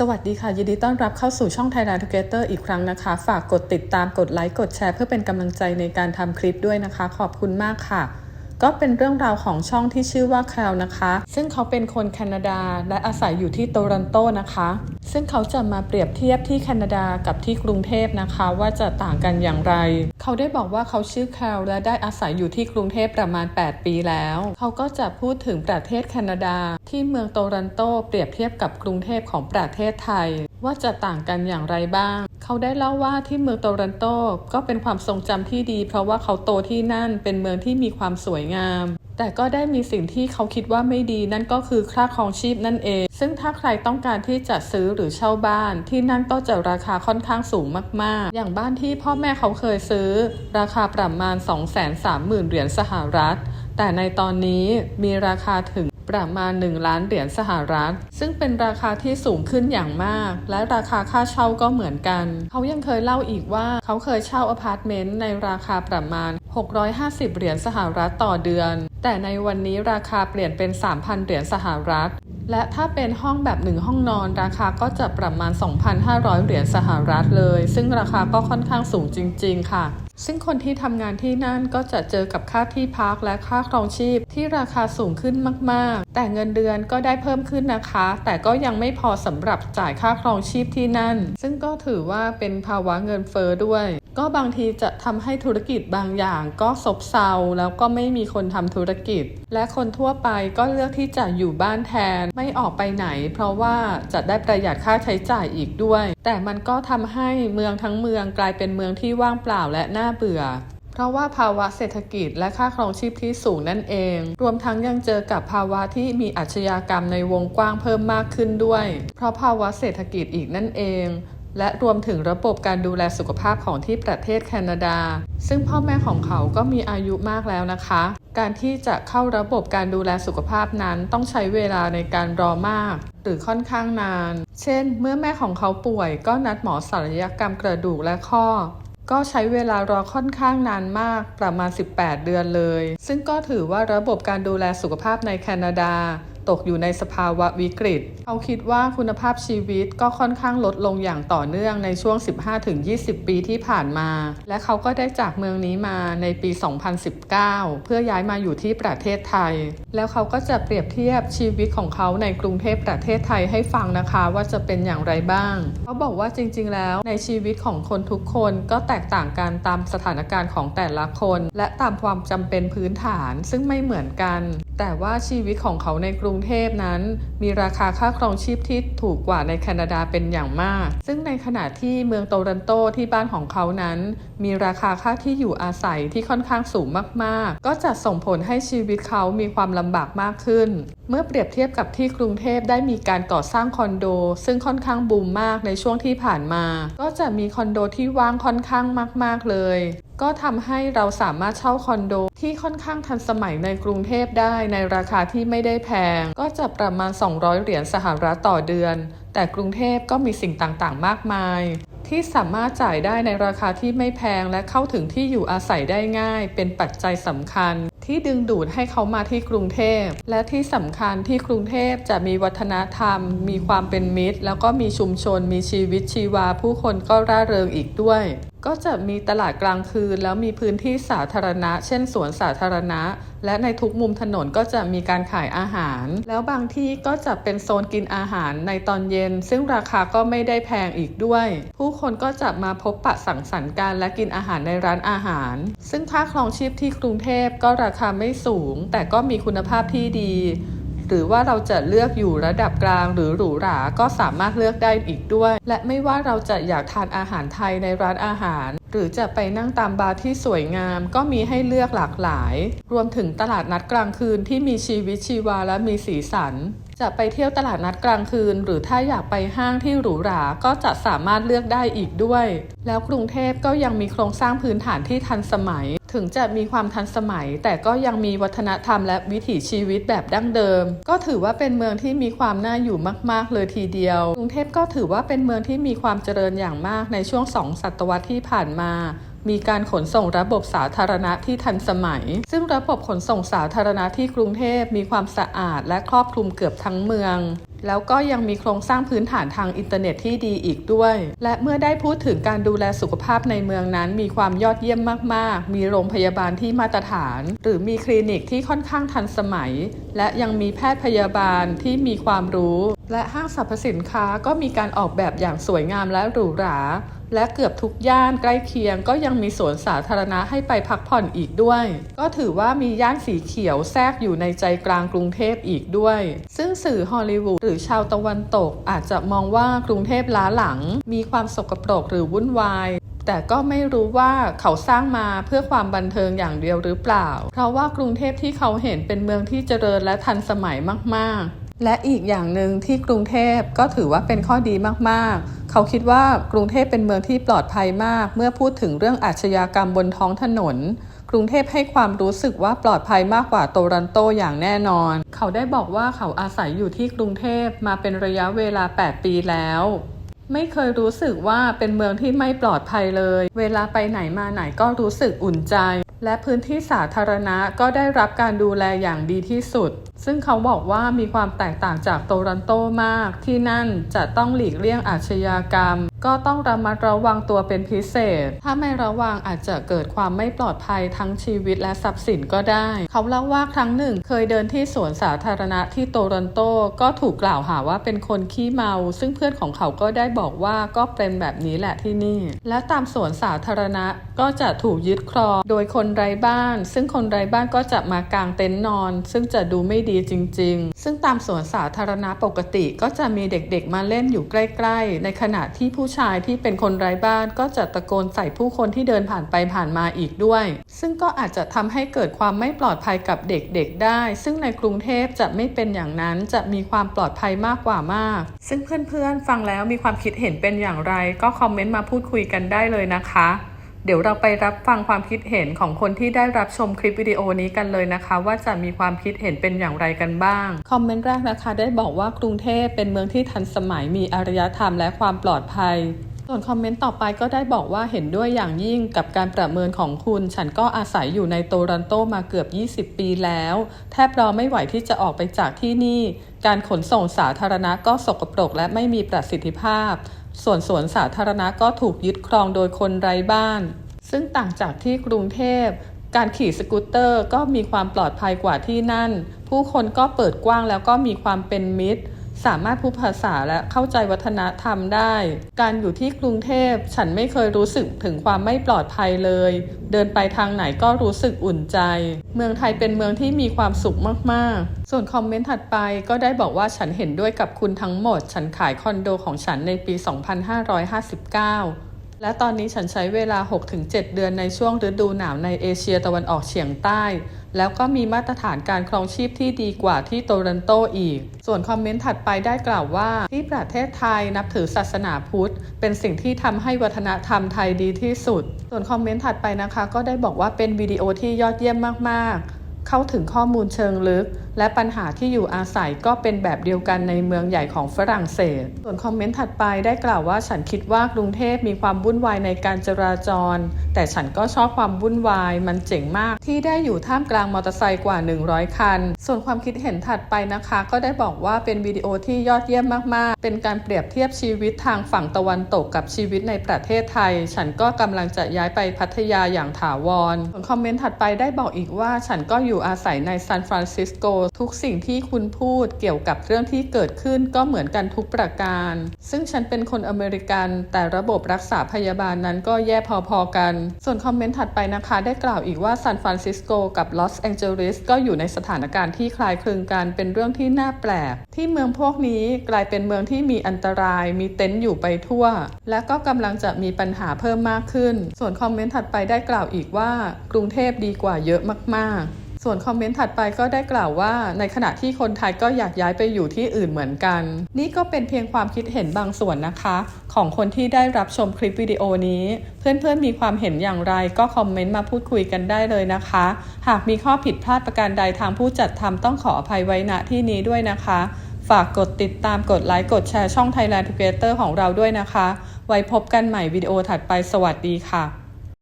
สวัสดีค่ะ ยินดีต้อนรับเข้าสู่ช่อง Thailand Together อีกครั้งนะคะ ฝากกดติดตามกดไลค์กดแชร์ เพื่อเป็นกำลังใจในการทำคลิปด้วยนะคะ ขอบคุณมากค่ะ ก็เป็นเรื่องราวของช่องที่ชื่อว่าแคลนะคะ ซึ่งเขาเป็นคนแคนาดาและอาศัยอยู่ที่โตรอนโตนะคะ ซึ่งเขาจะมาเปรียบเทียบที่แคนาดากับที่กรุงเทพนะคะ ว่าจะต่างกันอย่างไร เขาได้บอกว่าเขาชื่อแคลและได้อาศัยอยู่ที่กรุงเทพประมาณ 8 ปีแล้ว เขาก็จะพูดถึงประเทศแคนาดา ที่เมืองโตรอนโต เปรียบเทียบกับกรุงเทพของประเทศไทย ว่าจะต่างกันอย่างไรบ้าง เขาได้เล่าว่าที่เมืองโตรอนโตก็เป็นความทรงจำที่ดี เพราะว่าเขาโตที่นั่นเป็นเมืองที่มีความสวยงาม แต่ก็ได้มีสิ่งที่เขาคิดว่าไม่ดีนั่นก็คือค่าครองชีพนั่นเอง ซึ่งถ้าใครต้องการที่จะซื้อหรือเช่าบ้าน ที่นั่นก็จะราคาค่อนข้างสูงมาก ๆ อย่างบ้านที่พ่อแม่เขาเคยซื้อ ราคาประมาณ 230,000เหรียญสหรัฐ แต่ในตอนนี้มีราคาถึง ประมาณ 1 ล้านเหรียญสหรัฐ ซึ่งเป็นราคาที่สูงขึ้นอย่างมาก และราคาค่าเช่าก็เหมือนกัน เขายังเคยเล่าอีกว่าเขาเคยเช่าอพาร์ตเมนต์ในราคาประมาณ 650 เหรียญสหรัฐต่อเดือน แต่ในวันนี้ราคาเปลี่ยนเป็น 3,000 เหรียญสหรัฐ และถ้าเป็นห้องแบบหนึ่งห้องนอนราคาก็จะประมาณ 2,500 เหรียญสหรัฐเลย ซึ่งราคาก็ค่อนข้างสูงจริง ๆ ค่ะ ซึ่งคนที่ทำงานที่นั่นก็จะเจอกับค่าที่พักและค่าครองชีพที่ราคาสูงขึ้นมากๆ แต่เงินเดือนก็ได้เพิ่มขึ้นนะคะ แต่ก็ยังไม่พอสำหรับจ่ายค่าครองชีพที่นั่น ซึ่งก็ถือว่าเป็นภาวะเงินเฟอ้อด้วย ก็บางทีจะทำให้ธุรกิจบางอย่างก็ซบเซาแล้วก็ไม่มีคนทำธุรกิจ และคนทั่วไปก็เลือกที่จะอยู่บ้านแทนไม่ออกไปไหน เพราะว่าจะได้ประหยัดค่าใช้จ่ายอีกด้วย แต่มันก็ทำให้เมืองทั้งเมืองกลายเป็นเมืองที่ว่างเปล่าและน่าเบื่อเพราะว่าภาวะเศรษฐกิจและค่าครองชีพที่สูงนั่นเอง รวมทั้งยังเจอกับภาวะที่มีอาชญากรรมในวงกว้างเพิ่มมากขึ้นด้วย เพราะภาวะเศรษฐกิจอีกนั่นเอง และรวมถึงระบบการดูแลสุขภาพของที่ประเทศแคนาดา ซึ่งพ่อแม่ของเขาก็มีอายุมากแล้วนะคะ การที่จะเข้าระบบการดูแลสุขภาพนั้นต้องใช้เวลาในการรอมาก หรือค่อนข้างนาน เช่น เมื่อแม่ของเขาป่วยก็นัดหมอศัลยกรรมกระดูกและข้อก็ใช้เวลารอค่อนข้างนานมากประมาณ 18 เดือนเลย ซึ่งก็ถือว่าระบบการดูแลสุขภาพในแคนาดา ตกอยู่ในสภาวะวิกฤต เขาคิดว่าคุณภาพชีวิตก็ค่อนข้างลดลงอย่างต่อเนื่องในช่วง 15-20 ปีที่ผ่านมา และเขาก็ได้จากเมืองนี้มาในปี 2019 เพื่อย้ายมาอยู่ที่ประเทศไทย แล้วเขาก็จะเปรียบเทียบชีวิตของเขาในกรุงเทพประเทศไทยให้ฟังนะคะว่าจะเป็นอย่างไรบ้าง เขาบอกว่าจริงๆ แล้วในชีวิตของคนทุกคนก็แตกต่างกันตามสถานการณ์ของแต่ละคน และตามความจำเป็นพื้นฐานซึ่งไม่เหมือนกัน แต่ว่าชีวิตของเขาในกรุงงเทพนั้น มีราคาค่าครองชีพที่ถูกกว่าในแคนาดาเป็นอย่างมาก ซึ่งในขณะที่เมืองโตรอนโตที่บ้านของเขานั้น มีราคาค่าที่อยู่อาศัยที่ค่อนข้างสูงมากๆ ก็จะส่งผลให้ชีวิตเขามีความลำบากมากขึ้น เมื่อเปรียบเทียบกับที่กรุงเทพได้มีการก่อสร้างคอนโด ซึ่งค่อนข้างบูมมากในช่วงที่ผ่านมา ก็จะมีคอนโดที่ว่างค่อนข้างมาก ๆเลย ก็ทำให้เราสามารถเช่าคอนโด ที่ค่อนข้างทันสมัยในกรุงเทพได้ในราคาที่ไม่ได้แพง ก็จะประมาณ 200 เหรียญสหรัฐต่อเดือน แต่กรุงเทพก็มีสิ่งต่างๆ มากมาย ที่สามารถจ่ายได้ในราคาที่ไม่แพงและเข้าถึงที่อยู่อาศัยได้ง่าย เป็นปัจจัยสำคัญ ที่ดึงดูดให้เขามาที่กรุงเทพ และที่สำคัญที่กรุงเทพจะมีวัฒนธรรม มีความเป็นมิตร แล้วก็มีชุมชน มีชีวิตชีวา ผู้คนก็ร่าเริงอีกด้วย ก็จะมีตลาดกลางคืน แล้วมีพื้นที่สาธารณะ เช่นสวนสาธารณะ และในทุกมุมถนนก็จะมีการขายอาหาร แล้วบางที่ก็จะเป็นโซนกินอาหารในตอนเย็น ซึ่งราคาก็ไม่ได้แพงอีกด้วย ผู้คนก็จะมาพบปะสังสรรค์กันและกินอาหารในร้านอาหาร ซึ่งค่าครองชีพที่กรุงเทพก็ราคาไม่สูง แต่ก็มีคุณภาพที่ดี หรือว่าเราจะเลือกอยู่ระดับกลางหรือหรูหรา ก็สามารถเลือกได้อีกด้วย และไม่ว่าเราจะอยากทานอาหารไทยในร้านอาหาร หรือจะไปนั่งตามบาร์ที่สวยงาม ก็มีให้เลือกหลากหลาย รวมถึงตลาดนัดกลางคืนที่มีชีวิตชีวาและมีสีสันจะไปเที่ยวตลาดนัดกลางคืน หรือถ้าอยากไปห้างที่หรูหราก็จะสามารถเลือกได้อีกด้วย แล้วกรุงเทพก็ยังมีโครงสร้างพื้นฐานที่ทันสมัย ถึงจะมีความทันสมัย แต่ก็ยังมีวัฒนธรรมและวิถีชีวิตแบบดั้งเดิม ก็ถือว่าเป็นเมืองที่มีความน่าอยู่มาก ๆ เลยทีเดียว กรุงเทพก็ถือว่าเป็นเมืองที่มีความเจริญอย่างมากในช่วงสองศตวรรษที่ผ่านมามีการขนส่งระบบสาธารณะที่ทันสมัย ซึ่งระบบขนส่งสาธารณะที่กรุงเทพมีความสะอาดและครอบคลุมเกือบทั้งเมือง แล้วก็ยังมีโครงสร้างพื้นฐานทางอินเทอร์เน็ตที่ดีอีกด้วย และเมื่อได้พูดถึงการดูแลสุขภาพในเมืองนั้น มีความยอดเยี่ยมมาก ๆ มีโรงพยาบาลที่มาตรฐาน หรือมีคลินิกที่ค่อนข้างทันสมัย และยังมีแพทย์พยาบาลที่มีความรู้ และห้างสรรพสินค้าก็มีการออกแบบอย่างสวยงามและหรูหรา และเกือบทุกย่านใกล้เคียงก็ยังมีสวนสาธารณะให้ไปพักผ่อนอีกด้วย ก็ถือว่ามีย่านสีเขียวแทรกอยู่ในใจกลางกรุงเทพอีกด้วย ซึ่งสื่อฮอลลีวูดหรือชาวตะวันตก อาจจะมองว่ากรุงเทพล้าหลัง มีความสกปรกหรือวุ่นวายแต่ก็ไม่รู้ว่าเขาสร้างมาเพื่อความบันเทิงอย่างเดียวหรือเปล่า เพราะว่ากรุงเทพที่เขาเห็นเป็นเมืองที่เจริญและทันสมัยมาก ๆ และอีกอย่างหนึ่งที่กรุงเทพก็ถือว่าเป็นข้อดีมากๆ เขาคิดว่ากรุงเทพเป็นเมืองที่ปลอดภัยมาก เมื่อพูดถึงเรื่องอาชญากรรมบนท้องถนน กรุงเทพให้ความรู้สึกว่าปลอดภัยมากกว่าโตรันโตอย่างแน่นอน เขาได้บอกว่าเขาอาศัยอยู่ที่กรุงเทพมาเป็นระยะเวลา 8 ปีแล้ว ไม่เคยรู้สึกว่าเป็นเมืองที่ไม่ปลอดภัยเลย เวลาไปไหนมาไหนก็รู้สึกอุ่นใจ และพื้นที่สาธารณะก็ได้รับการดูแลอย่างดีที่สุด ซึ่งเขาบอกว่ามีความแตกต่างจากโตรันโตมาก ที่นั่นจะต้องหลีกเลี่ยงอาชญากรรม ก็ต้องระมัดระวังตัวเป็นพิเศษ ถ้าไม่ระวังอาจจะเกิดความไม่ปลอดภัยทั้งชีวิตและทรัพย์สินก็ได้ เขาเล่าว่าครั้งหนึ่ง เคยเดินที่สวนสาธารณะที่โตรันโต ก็ถูกกล่าวหาว่าเป็นคนขี้เมา ซึ่งเพื่อนของเขาก็ได้บอกว่าก็เป็นแบบนี้แหละที่นี่ และตามสวนสาธารณะก็จะถูกยึดครองโดยคนไร้บ้าน ซึ่งคนไร้บ้านก็จะมากางเต็นท์นอน ซึ่งจะดูไม่ดีจริง ๆ ซึ่งตามสวนสาธารณะปกติก็จะมีเด็กๆมาเล่นอยู่ใกล้ ๆ ในขณะที่ผู้ชายที่เป็นคนไร้บ้านก็จะตะโกนใส่ผู้คนที่เดินผ่านไปผ่านมาอีกด้วย ซึ่งก็อาจจะทำให้เกิดความไม่ปลอดภัยกับเด็กๆได้ ซึ่งในกรุงเทพจะไม่เป็นอย่างนั้นจะมีความปลอดภัยมากกว่ามาก ซึ่งเพื่อนๆฟังแล้วมีความคิดเห็นเป็นอย่างไร ก็คอมเมนต์มาพูดคุยกันได้เลยนะคะ เดี๋ยวเราไปรับฟังความคิดเห็นของคนที่ได้รับชมคลิปวิดีโอนี้กันเลยนะคะ ว่าจะมีความคิดเห็นเป็นอย่างไรกันบ้าง คอมเมนต์แรกนะคะได้บอกว่ากรุงเทพเป็นเมืองที่ทันสมัยมีอารยธรรมและความปลอดภัยส่วนคอมเมนต์ต่อไปก็ได้บอกว่าเห็นด้วยอย่างยิ่งกับการประเมินของคุณ ฉันก็อาศัยอยู่ในโตรันโตมาเกือบ 20 ปีแล้ว แทบรอไม่ไหวที่จะออกไปจากที่นี่ การขนส่งสาธารณะก็สกปรกและไม่มีประสิทธิภาพ ส่วนสวนสาธารณะก็ถูกยึดครองโดยคนไร้บ้าน ซึ่งต่างจากที่กรุงเทพ การขี่สกูตเตอร์ก็มีความปลอดภัยกว่าที่นั่น ผู้คนก็เปิดกว้างแล้วก็มีความเป็นมิตร สามารถพูดภาษาและเข้าใจวัฒนธรรมได้ การอยู่ที่กรุงเทพฉันไม่เคยรู้สึกถึงความไม่ปลอดภัยเลย เดินไปทางไหนก็รู้สึกอุ่นใจ เมืองไทยเป็นเมืองที่มีความสุขมากๆ ส่วนคอมเมนต์ถัดไปก็ได้บอกว่าฉันเห็นด้วยกับคุณทั้งหมด ฉันขายคอนโดของฉันในปี 2559 และตอนนี้ฉันใช้เวลา 6-7 เดือนในช่วงฤดูหนาวในเอเชียตะวันออกเฉียงใต้ แล้วก็มีมาตรฐานการครองชีพที่ดีกว่าที่โตรันโตอีก ส่วนคอมเมนต์ถัดไปได้กล่าวว่า ที่ประเทศไทยนับถือศาสนาพุทธ เป็นสิ่งที่ทำให้วัฒนธรรมไทยดีที่สุด ส่วนคอมเมนต์ถัดไปนะคะ ก็ได้บอกว่าเป็นวิดีโอที่ยอดเยี่ยมมากๆ เข้าถึงข้อมูลเชิงลึก และปัญหาที่อยู่อาศัยก็เป็นแบบเดียวกันในเมืองใหญ่ของฝรั่งเศส ส่วนคอมเมนต์ถัดไปได้กล่าวว่าฉันคิดว่ากรุงเทพมีความวุ่นวายในการจราจร แต่ฉันก็ชอบความวุ่นวาย มันเจ๋งมาก ที่ได้อยู่ท่ามกลางมอเตอร์ไซค์กว่า 100 คัน ส่วนความคิดเห็นถัดไปนะคะ ก็ได้บอกว่าเป็นวิดีโอที่ยอดเยี่ยมมากๆ เป็นการเปรียบเทียบชีวิตทางฝั่งตะวันตกกับชีวิตในประเทศไทย ฉันก็กำลังจะย้ายไปพัทยาอย่างถาวร ส่วนคอมเมนต์ถัดไปได้บอกอีกว่า ฉันก็อยู่อาศัยในซานฟรานซิสโกทุกสิ่งที่คุณพูดเกี่ยวกับเรื่องที่เกิดขึ้นก็เหมือนกันทุกประการ ซึ่งฉันเป็นคนอเมริกันแต่ระบบรักษาพยาบาลนั้นก็แย่พอๆกัน ส่วนคอมเมนต์ถัดไปนะคะได้กล่าวอีกว่าซานฟรานซิสโกกับลอสแองเจลิสก็อยู่ในสถานการณ์ที่คล้ายคลึงกันเป็นเรื่องที่น่าแปลก ที่เมืองพวกนี้กลายเป็นเมืองที่มีอันตราย มีเต็นท์อยู่ไปทั่ว และก็กำลังจะมีปัญหาเพิ่มมากขึ้น ส่วนคอมเมนต์ถัดไปได้กล่าวอีกว่ากรุงเทพดีกว่าเยอะมากๆ ส่วนคอมเมนต์ถัดไปก็ได้กล่าวว่า ในขณะที่คนไทยก็อยากย้ายไปอยู่ที่อื่นเหมือนกัน นี่ก็เป็นเพียงความคิดเห็นบางส่วนนะคะ ของคนที่ได้รับชมคลิปวิดีโอนี้ เพื่อนๆมีความเห็นอย่างไรก็คอมเมนต์มาพูดคุยกันได้เลยนะคะ หากมีข้อผิดพลาดประการใดทางผู้จัดทำต้องขออภัยไว้ณที่นี้ด้วยนะคะ ฝากกดติดตามกดไลค์กดแชร์ช่อง Thailand Together ของเราด้วยนะคะ ไว้พบกันใหม่วิดีโอถัดไปสวัสดีค่ะ